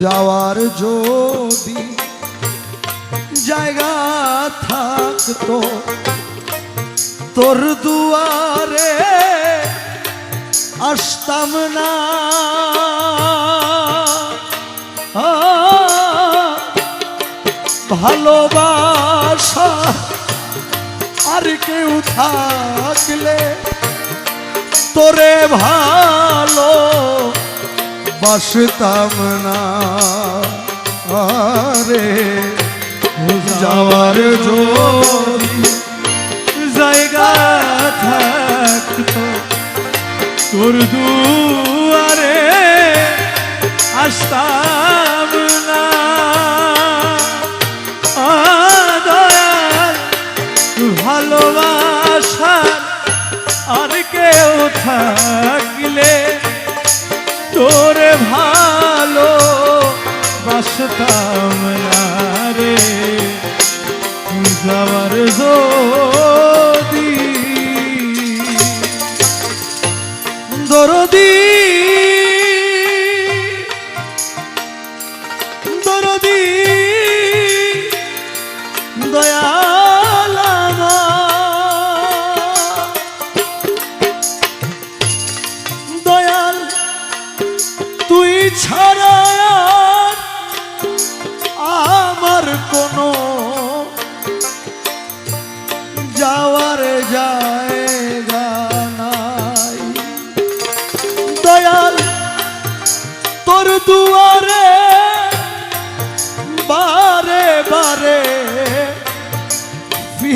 যাওয়ার যদি জায়গা থাকতো তোর দুয়ারে আসতাম না। ভালোবাসা আর কেউ থাকলে তোরে ভালো বাসতাম না। আরে যাওয়ার যদি জায়গা থাকতো। তোর দুয়ারে আসতাম বাসতাম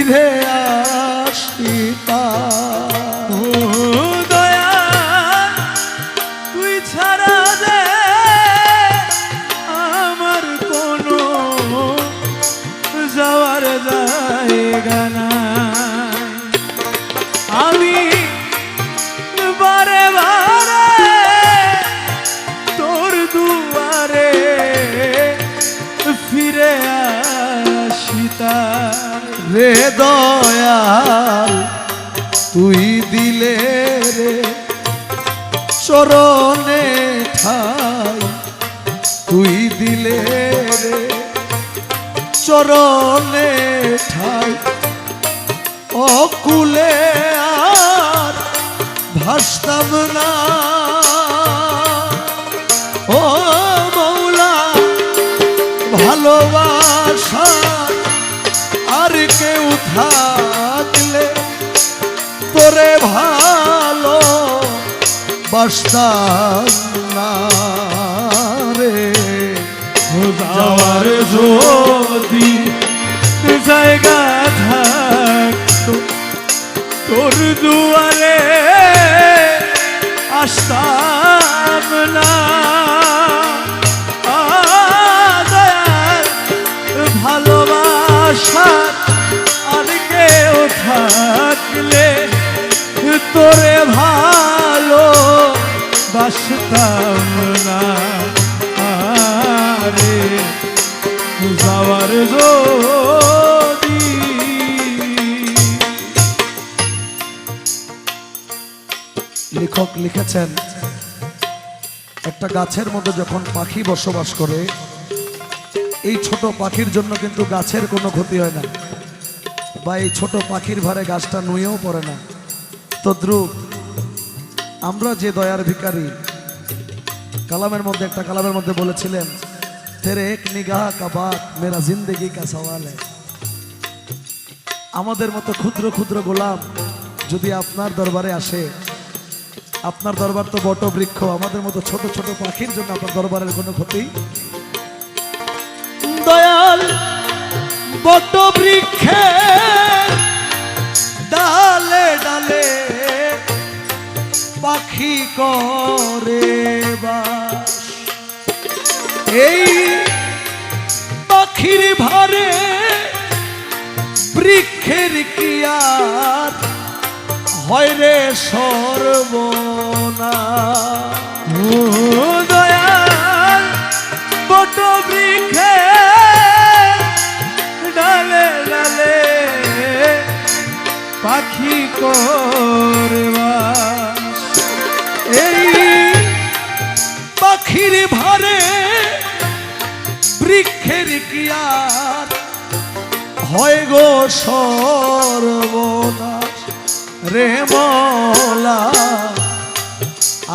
ফিরে আসিতা দয়াল, তুই দিলে রে চরণে ঠাই। তুই দিলে রে চরণে ঠাই। অকুলে আর ভাসতাম না। ও মৌলা, ভালোবাসা কেউ থাকলে তোরে ভালো বাসতাম না রে। যাওয়ার যদি জায়গা থাকতো তোর দুয়ারে আসতাম না। আ, লিখেছেন, একটা গাছের মধ্যে যখন পাখি বসবাস করে, এই ছোট পাখির জন্য কিন্তু গাছের কোনো ক্ষতি হয় না। বা এই ছোট পাখির ভারে গাছটা নুয়েও পড়ে না। তদ্রুপ আমরা যে দয়ার ভিকারি কালামের মধ্যে, একটা কালামের মধ্যে বলেছিলেন, তেরে এক নিগাহ কা বাত মেরা জিন্দগি কা সওয়াল আমাদের মতো ক্ষুদ্র ক্ষুদ্র গোলাম যদি আপনার দরবারে আসে আপনার দরবার তো বট বৃক্ষ, আমাদের মতো ছোট ছোট পাখির জন্য আপনার দরবারের কোনো ক্ষতি? দয়াল, বট বৃক্ষে ডালে ডালে পাখি করে এই পাখির ভারে বৃক্ষের কিয়ার হয় রে সর্বনা ও দয়াল, বট বৃক্ষে ডালে ডালে পাখি করবাস এই পাখির ভারে বৃক্ষের কি হয় গো সর্বনাশ। রে মলা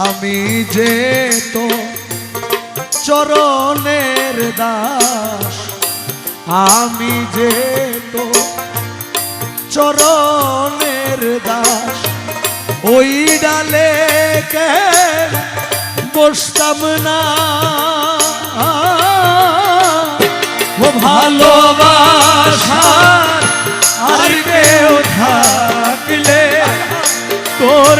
আমি যে তো চরণের দাস, আমি যে তো চরণের দাস, ওই ডালে কে বসতাম না? ও ভালোবাসা, আর কেউ থাকলে তোর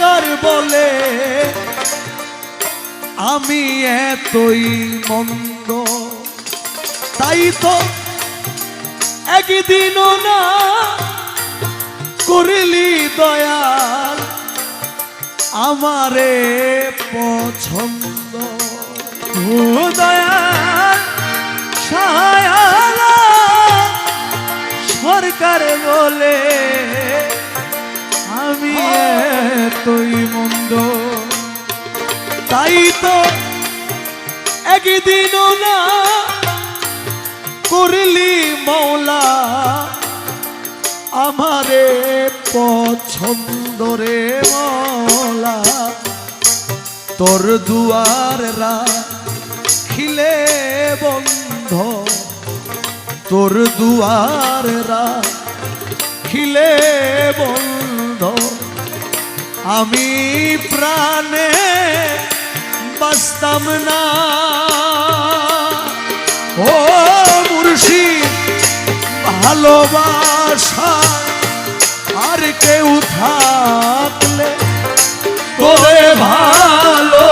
সরকার বলে, আমি এতই মন্দ। তাই তো একদিনও না করলি দয়াল আমারে পছন্দ। দয়াল সরকার বলে আমি এতই মন্দ। তাই তো একদিনও না করলি মৌলা আমারে পছন্দ রে মৌলা তোর দুয়ার খিলে বন্ধ। তোর দুয়ার খিলে বন্ধ। আমি প্রাণে বাঁচতাম না। ও মুর্শিদ, ভালোবাসা আর কেউ থাকলে তোরে ভালো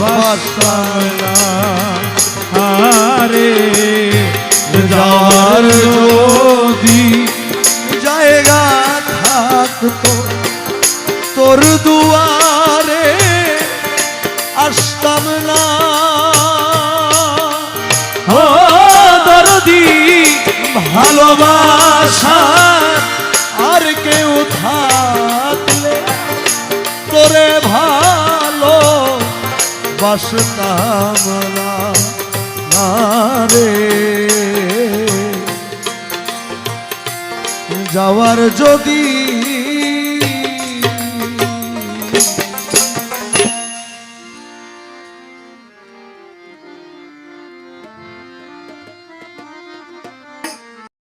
বাসতাম না। আরে যাওয়ার থাকতো তোর দুয়ারে আসতাম না। ও দরদি, ভালোবাসা আর কেউ থাকলে তোরে ভালো বাসতাম না রে। যাওয়ার যদি